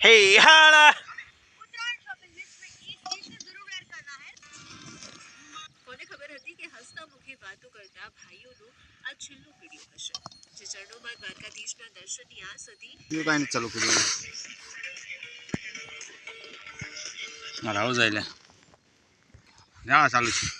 है કોને ખબર હતી કે હસતા મુખે વાતો કરતા ભાઈઓનું આ છેલ્લું વિડીયો હશે જે ચરણોમાં દ્વારકાધીશના દર્શનની આસ હતી બીજું કાંઈ નથી ચાલુ કર્યું મારે આવું જાય લે જા ચાલુ છે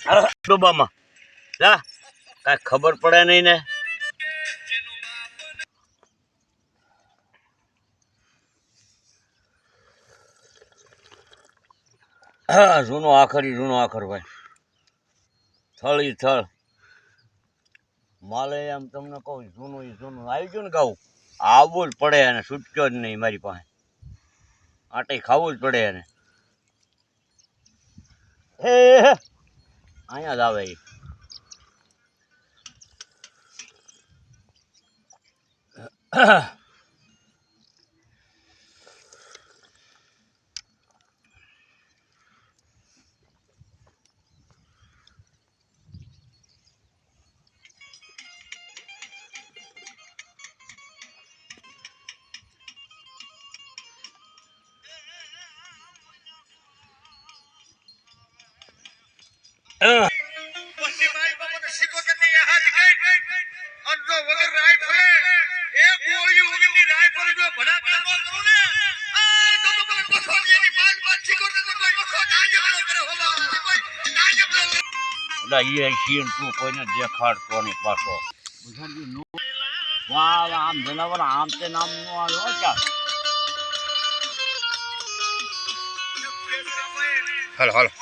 ડોબામાં લા કાંઈ ખબર પડે નહીં ને. જૂનો આખરી જૂનો આખર ભાઈ. થળી થળ. માલે આમ તમને કહું જૂનું ઈ જૂનું. આવી ગયું ને કહું આવવું જ પડે અને છૂટક્યો જ નહીં મારી પાસે. આટે ખાવું જ પડે એને. હે. અહીંયા જ આવે ઈ. આઈ સીન તું કોઈને દેખાડતો નહીં પાછો. વાહ વાહ, આમ જનાવર આમ હાલો હાલો.